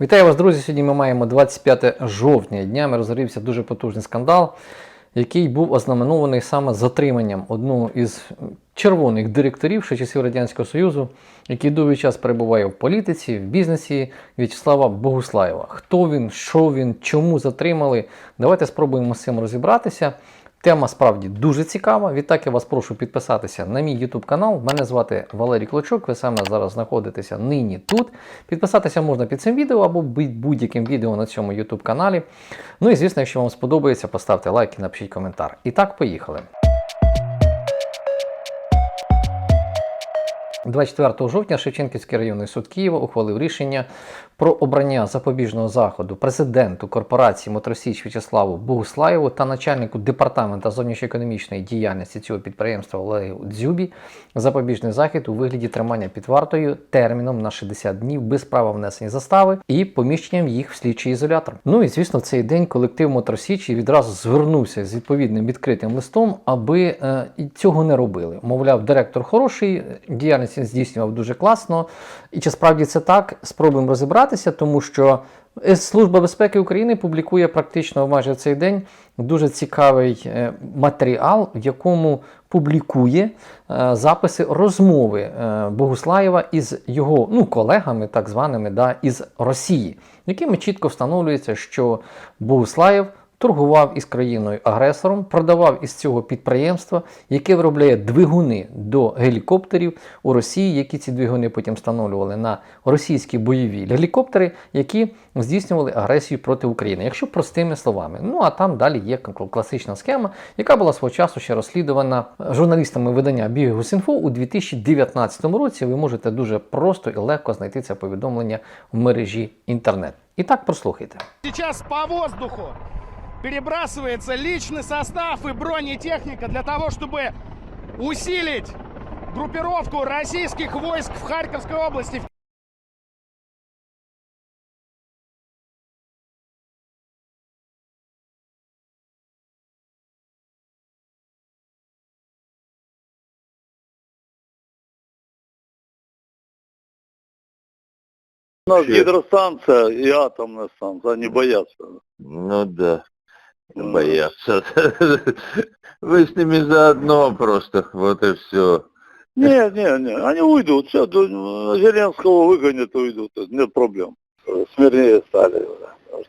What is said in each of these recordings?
Вітаю вас, друзі. Сьогодні ми маємо 25 жовтня. Днями розгорівся дуже потужний скандал, який був ознаменований саме затриманням одного із червоних директорів ще часів Радянського Союзу, який довгий час перебуває в політиці, в бізнесі В'ячеслава Богуслаєва. Хто він, що він, чому затримали? Давайте спробуємо з цим розібратися. Тема справді дуже цікава. Відтак я вас прошу підписатися на мій YouTube канал. Мене звати Валерій Клочок. Ви саме зараз знаходитеся нині тут. Підписатися можна під цим відео або будь-яким відео на цьому YouTube каналі. Ну і звісно, якщо вам сподобається, поставте лайк і напишіть коментар. І так, поїхали. 24 жовтня Шевченківський районний суд Києва ухвалив рішення про обрання запобіжного заходу президенту корпорації Мотросіч В'ячеславу Богуслаєву та начальнику департамента зовнішньоекономічної діяльності цього підприємства Олегу Дзюбі запобіжний захід у вигляді тримання під вартою терміном на 60 днів без права внесення застави і поміщенням їх в слідчий ізолятор. Ну і звісно, в цей день колектив Мотросічі відразу звернувся з відповідним відкритим листом, аби е, цього не робили. Мовляв, директор хороший, діяльність здійснював дуже класно. І чи справді це так? Спробуємо розібратися, тому що е, Служба безпеки України публікує практично майже цей день дуже цікавий е, матеріал, в якому публікує е, записи розмови Богуслаєва із його ну, колегами, так званими, да, із Росії, якими чітко встановлюється, що Богуслаєв торгував із країною-агресором, продавав із цього підприємства, яке виробляє двигуни до гелікоптерів у Росії, які ці двигуни потім встановлювали на російські бойові гелікоптери, які здійснювали агресію проти України, якщо простими словами. Ну а там далі є класична схема, яка була свого часу ще розслідувана журналістами видання Бігусінфо у 2019 році. Ви можете дуже просто і легко знайти це повідомлення в мережі інтернет. І так прослухайте. Сейчас по воздуху перебрасывается личный состав и бронетехника для того, чтобы усилить группировку российских войск в Харьковской области. У нас гидростанция и атомная станция, они боятся. Ну да, боятся. Вы с ними заодно просто, вот и все. Не, не, не, они уйдут, все, до- Зеленского выгонят уйдут, нет проблем. Смирнее стали.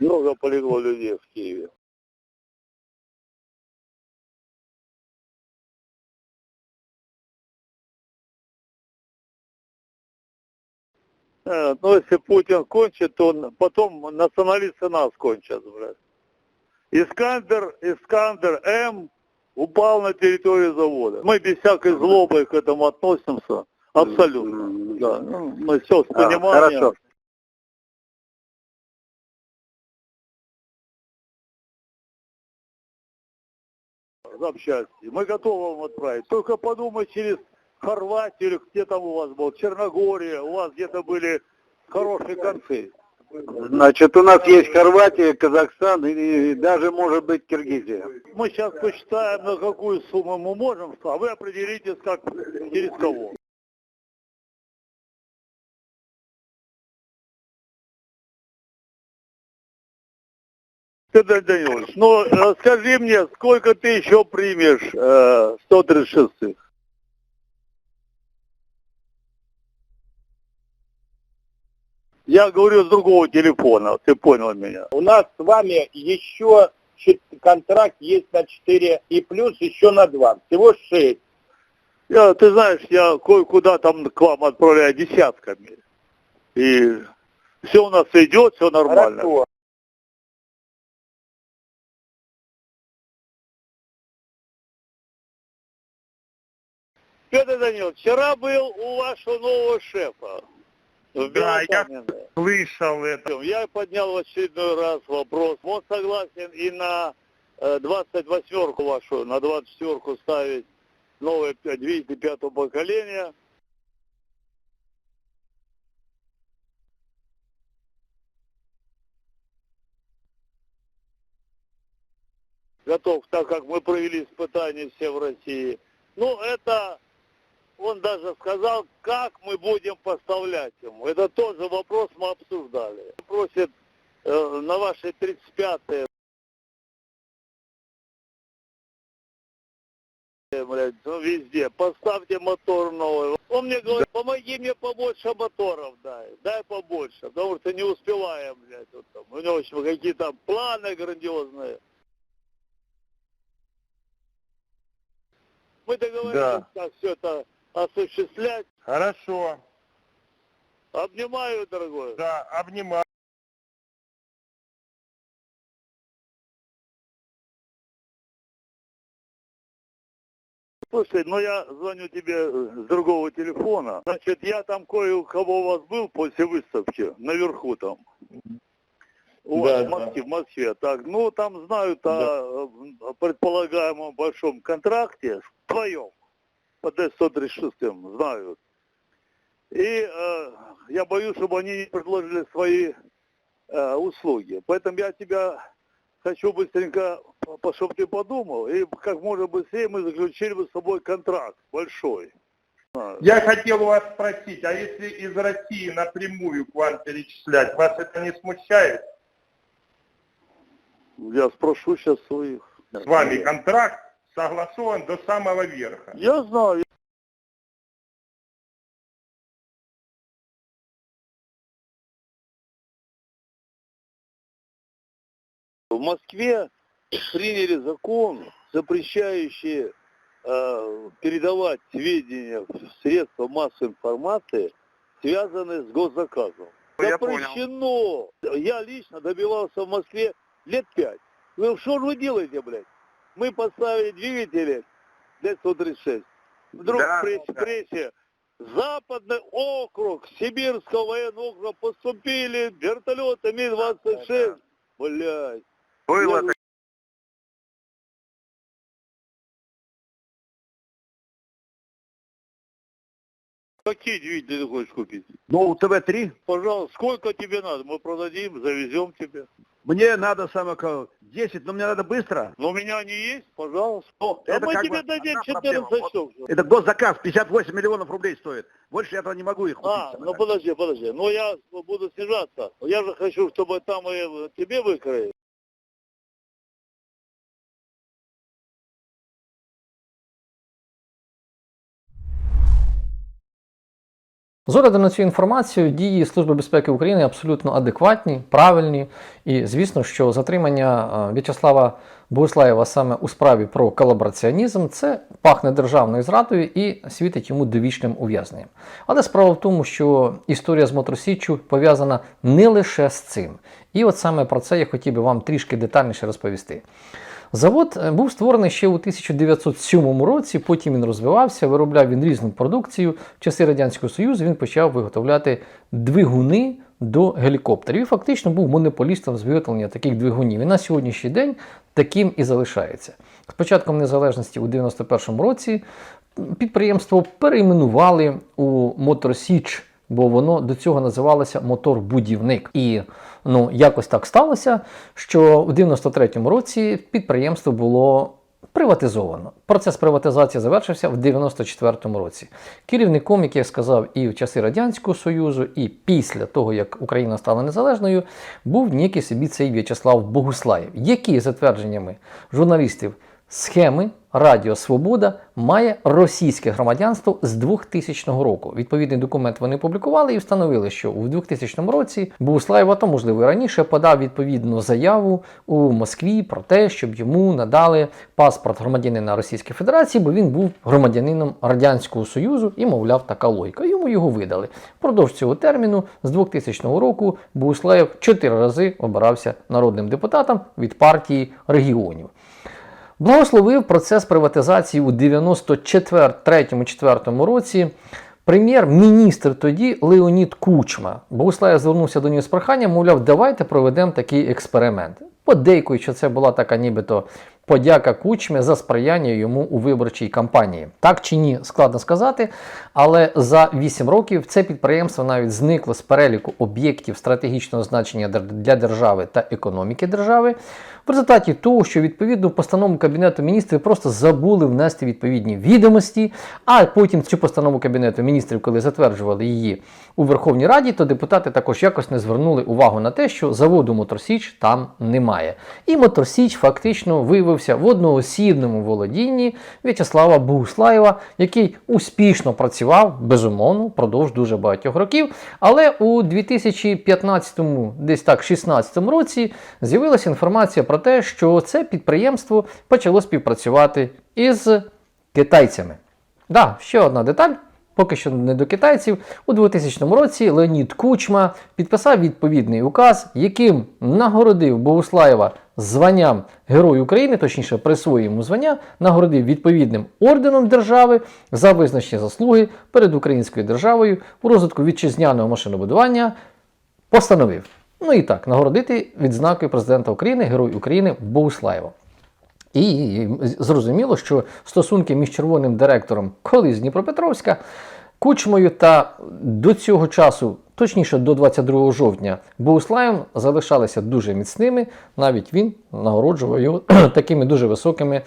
Много полегло людей в Киеве. Э, Ну, если Путин кончит, то он- потом националисты нас кончат, блядь. Искандер, Искандер М упал на территорию завода. Мы без всякой злобы к этому относимся. Абсолютно. Да. Ну, мы все с пониманием. хорошо. запчасти. Мы готовы вам отправить. Только подумай через Хорватию или где там у вас был, Черногория, у вас где-то были хорошие концы. Значит, у нас есть Хорватия, Казахстан и даже, может быть, Киргизия. Мы сейчас посчитаем, на какую сумму мы можем, а вы определитесь, как через кого. Петр Данилович, ну э, скажи мне, сколько ты еще примешь э, 136 Я говорю с другого телефона, ты понял меня. У нас с вами еще контракт есть на 4 и плюс еще на 2. Всего 6. Я, ты знаешь, я кое-куда там к вам отправляю десятками. И все у нас идет, все нормально. Хорошо. Петр Данилович, вчера был у вашего нового шефа. Да, я слышал это. Я поднял в очередной раз вопрос. Он согласен и на э, 28-ку вашу, на 24-ку ставить новые двигатели пятого поколения. Готов, так как мы провели испытания все в России. Ну, это он даже сказал, как мы будем поставлять ему. Это тоже вопрос мы обсуждали. Просит э, на ваши 35-е блядь, ну, везде, поставьте мотор новый. Он мне говорит, помоги мне побольше моторов дай, дай побольше, потому что не успеваем, блядь, вот там. У него еще какие-то планы грандиозные. Мы договорились, Да. как все это осуществлять. Хорошо. Обнимаю, дорогой. Да, обнимаю. Слушай, ну я звоню тебе с другого телефона. Значит, я там кое у кого у вас был после выставки, наверху там. У вас Да, в Москве, в Москве. Так, ну там знают о, э, предполагаемом большом контракте, твоем, по Д-136 знают. И э, я боюсь, чтобы они не предложили свои э, услуги. Поэтому я тебя хочу быстренько, чтобы ты подумал, и как можно быстрее мы заключили бы с собой контракт большой. Я хотел у вас спросить, а если из России напрямую к вам перечислять, вас это не смущает? Я спрошу сейчас своих. С вами контракт согласован до самого верха. Я знаю. В Москве приняли закон, запрещающий э, передавать сведения в средства массовой информации, связанные с госзаказом. Я Запрещено. Я лично добивался в Москве лет пять. Вы что же вы делаете, блядь? Мы поставили двигатели Д-136. Вдруг Да, в прессе, да. Западный округ Сибирского военного округа поступили вертолеты Ми-26. Блядь. Было Я- Какие двигатели ты хочешь купить? Ну, ТВ-3. Пожалуйста, сколько тебе надо? Мы продадим, завезем тебе. Мне надо самое кого- 10, но мне надо быстро. Но у меня они есть, пожалуйста. Ну, а это мы тебе бы дадим одна проблема. 14 Вот штук. Это госзаказ, 58 миллионов рублей стоит. Больше я этого не могу их купить. А, ну так. подожди, подожди. Ну я буду снижаться. Я же хочу, чтобы там и тебе выкроили. З огляду на цю інформацію, дії Служби безпеки України абсолютно адекватні, правильні. І звісно, що затримання е, В'ячеслава Богуслаєва саме у справі про колабораціонізм це пахне державною зрадою і світить йому довічним ув'язненням. Але справа в тому, що історія з Моторсіччю пов'язана не лише з цим. І от саме про це я хотів би вам трішки детальніше розповісти. Завод е, був створений ще у 1907 році, потім він розвивався, виробляв він різну продукцію. В часи Радянського Союзу він почав виготовляти двигуни до гелікоптерів і фактично був монополістом з виготовлення таких двигунів. І на сьогоднішній день таким і залишається. З початком незалежності у 91 році підприємство перейменували у Моторсіч бо воно до цього називалося мотор-будівник. І ну, якось так сталося, що в 93-му році підприємство було приватизовано. Процес приватизації завершився в 94-му році. Керівником, як я сказав, і в часи Радянського Союзу, і після того, як Україна стала незалежною, був ніякий собі цей В'ячеслав Богуслаєв, який, за твердженнями журналістів, схеми Радіо Свобода має російське громадянство з 2000 року. Відповідний документ вони публікували і встановили, що у 2000 році Богуслаєв, а то можливо і раніше, подав відповідну заяву у Москві про те, щоб йому надали паспорт громадянина Російської Федерації, бо він був громадянином Радянського Союзу і, мовляв, така логіка. Йому його видали. Впродовж цього терміну з 2000 року Богуслаєв чотири рази обирався народним депутатом від партії регіонів. Благословив процес приватизації у 94-4 році прем'єр-міністр тоді Леонід Кучма. Богуслав звернувся до нього з проханням, мовляв, давайте проведемо такий експеримент. Подейкують, що це була така нібито подяка Кучмі за сприяння йому у виборчій кампанії. Так чи ні, складно сказати, але за 8 років це підприємство навіть зникло з переліку об'єктів стратегічного значення для держави та економіки держави. В результаті того, що відповідну постанову Кабінету міністрів просто забули внести відповідні відомості, а потім цю постанову Кабінету міністрів, коли затверджували її у Верховній Раді, то депутати також якось не звернули увагу на те, що заводу Моторсіч там немає. І Моторсіч фактично виявився в одноосібному володінні В'ячеслава Богуслаєва, який успішно працював, безумовно, впродовж дуже багатьох років. Але у 2015, десь так, 16 році з'явилася інформація про те, що це підприємство почало співпрацювати із китайцями. Да, ще одна деталь. Поки що не до китайців, у 2000 році Леонід Кучма підписав відповідний указ, яким нагородив Богуслаєва званням Герой України, точніше присвоїв йому звання, нагородив відповідним орденом держави за визначені заслуги перед українською державою у розвитку вітчизняного машинобудування, постановив. Ну і так, нагородити відзнакою президента України, Герой України Богуслаєва. І зрозуміло, що стосунки між червоним директором колись Дніпропетровська, Кучмою та до цього часу, точніше до 22 жовтня, Богуслаєм залишалися дуже міцними. Навіть він нагороджував його такими дуже високими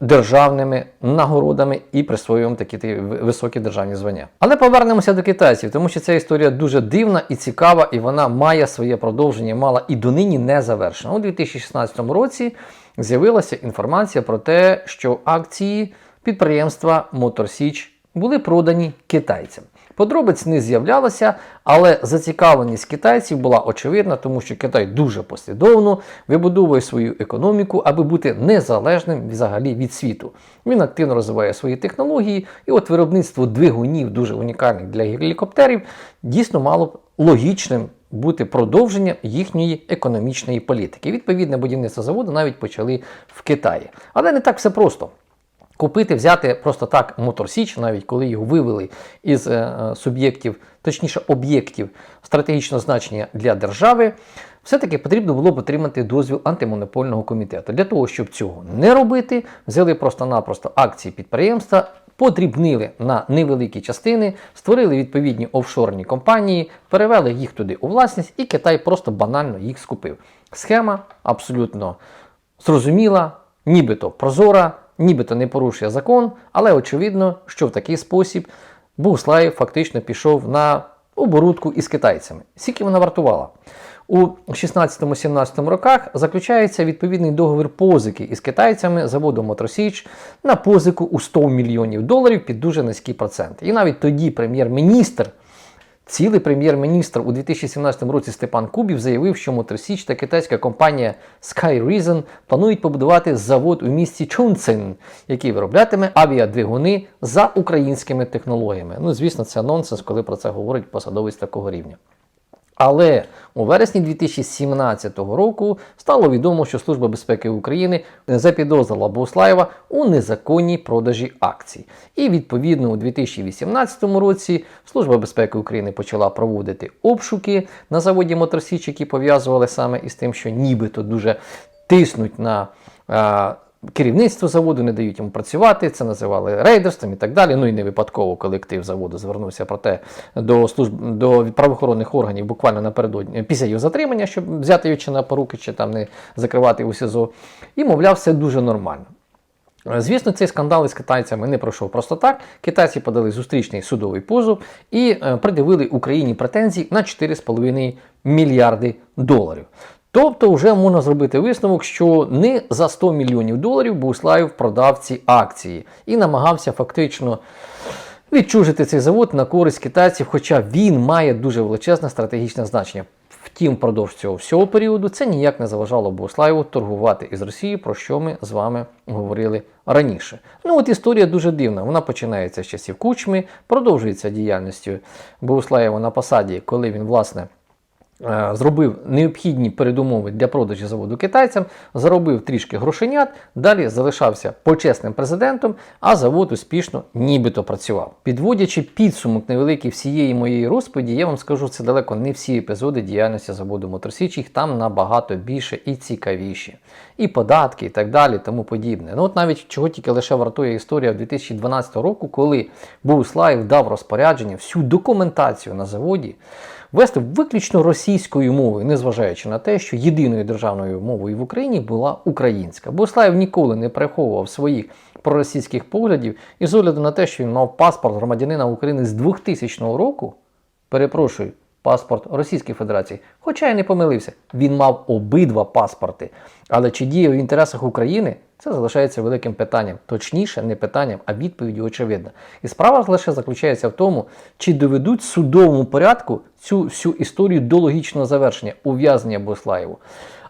державними нагородами і присвоював такі високі державні звання. Але повернемося до китайців, тому що ця історія дуже дивна і цікава, і вона має своє продовження, мала і донині не завершена. У 2016 році з'явилася інформація про те, що акції підприємства Моторсіч були продані китайцям. Подробиць не з'являлося, але зацікавленість китайців була очевидна, тому що Китай дуже послідовно вибудовує свою економіку, аби бути незалежним взагалі від світу. Він активно розвиває свої технології, і от виробництво двигунів, дуже унікальних для гелікоптерів, дійсно мало б логічним бути продовженням їхньої економічної політики. Відповідне будівництво заводу навіть почали в Китаї. Але не так все просто. Купити, взяти просто так Моторсіч, навіть коли його вивели із е, е, суб'єктів, точніше об'єктів стратегічного значення для держави, все-таки потрібно було б отримати дозвіл антимонопольного комітету. Для того, щоб цього не робити, взяли просто-напросто акції підприємства, подрібнили на невеликі частини, створили відповідні офшорні компанії, перевели їх туди у власність, і Китай просто банально їх скупив. Схема абсолютно зрозуміла, нібито прозора, нібито не порушує закон, але очевидно, що в такий спосіб Богуслаєв фактично пішов на оборудку із китайцями. Скільки вона вартувала? У 16-17 роках заключається відповідний договір позики із китайцями заводу Моторсіч на позику у 100 мільйонів доларів під дуже низькі проценти. І навіть тоді прем'єр-міністр Цілий прем'єр-міністр у 2017 році Степан Кубів заявив, що Моторсіч та китайська компанія Sky Reason планують побудувати завод у місті Чунцин, який вироблятиме авіадвигуни за українськими технологіями. Ну, звісно, це нонсенс, коли про це говорить посадовець такого рівня. Але у вересні 2017 року стало відомо, що Служба безпеки України запідозрила Богуслаєва у незаконній продажі акцій. І відповідно у 2018 році Служба безпеки України почала проводити обшуки на заводі Моторсіч, які пов'язували саме із тим, що нібито дуже тиснуть на. Керівництво заводу не дають йому працювати, це називали рейдерством і так далі. Ну і не випадково колектив заводу звернувся про те до служб до правоохоронних органів буквально напередодні після його затримання, щоб взяти його чи на поруки, чи там не закривати у СІЗО. І мовляв, все дуже нормально. Звісно, цей скандал із китайцями не пройшов просто так. Китайці подали зустрічний судовий позов і е, пред'явили Україні претензії на 4,5 мільярди доларів. Тобто, вже можна зробити висновок, що не за 100 мільйонів доларів Богуслаєв продав ці акції і намагався фактично відчужити цей завод на користь китайців, хоча він має дуже величезне стратегічне значення. Втім, впродовж цього всього періоду це ніяк не заважало Богуслаєву торгувати із Росією, про що ми з вами говорили раніше. Ну от історія дуже дивна. Вона починається з часів кучми, продовжується діяльністю Богуслаєва на посаді, коли він, власне, зробив необхідні передумови для продажу заводу китайцям, заробив трішки грошенят, далі залишався почесним президентом, а завод успішно нібито працював. Підводячи підсумок невеликий всієї моєї розповіді, я вам скажу, це далеко не всі епізоди діяльності заводу Моторсіч, їх там набагато більше і цікавіші. І податки, і так далі, тому подібне. Ну от навіть чого тільки лише вартує історія 2012 року, коли Богуслаєв дав розпорядження всю документацію на заводі вести виключно російською мовою, незважаючи на те, що єдиною державною мовою в Україні була українська. Богуслаєв ніколи не приховував своїх проросійських поглядів і з огляду на те, що він мав паспорт громадянина України з 2000 року, перепрошую, паспорт Російської Федерації. Хоча я не помилився, він мав обидва паспорти. Але чи діяв в інтересах України, це залишається великим питанням. Точніше, не питанням, а відповіддю очевидна. І справа лише заключається в тому, чи доведуть судовому порядку цю всю історію до логічного завершення ув'язнення Буслаєву.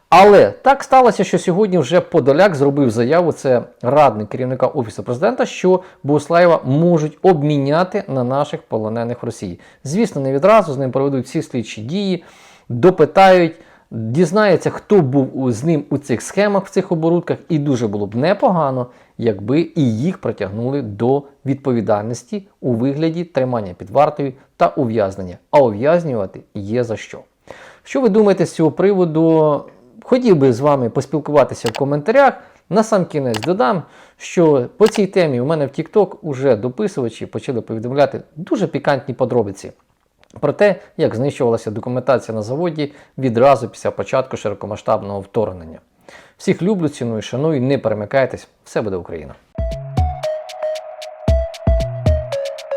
Але так сталося, що сьогодні вже Подоляк зробив заяву, це радник керівника Офісу президента, що Буслаєва можуть обміняти на наших полонених в Росії. Звісно, не відразу з ним проведуть всі слідчі дії, допитають, дізнаються, хто був з ним у цих схемах, в цих оборудках, і дуже було б непогано, якби і їх притягнули до відповідальності у вигляді тримання під вартою та ув'язнення. А ув'язнювати є за що. Що ви думаєте з цього приводу? Хотів би з вами поспілкуватися в коментарях. На сам кінець додам, що по цій темі у мене в TikTok уже дописувачі почали повідомляти дуже пікантні подробиці про те, як знищувалася документація на заводі відразу після початку широкомасштабного вторгнення. Всіх люблю, ціную, шаную, не перемикайтесь, все буде Україна!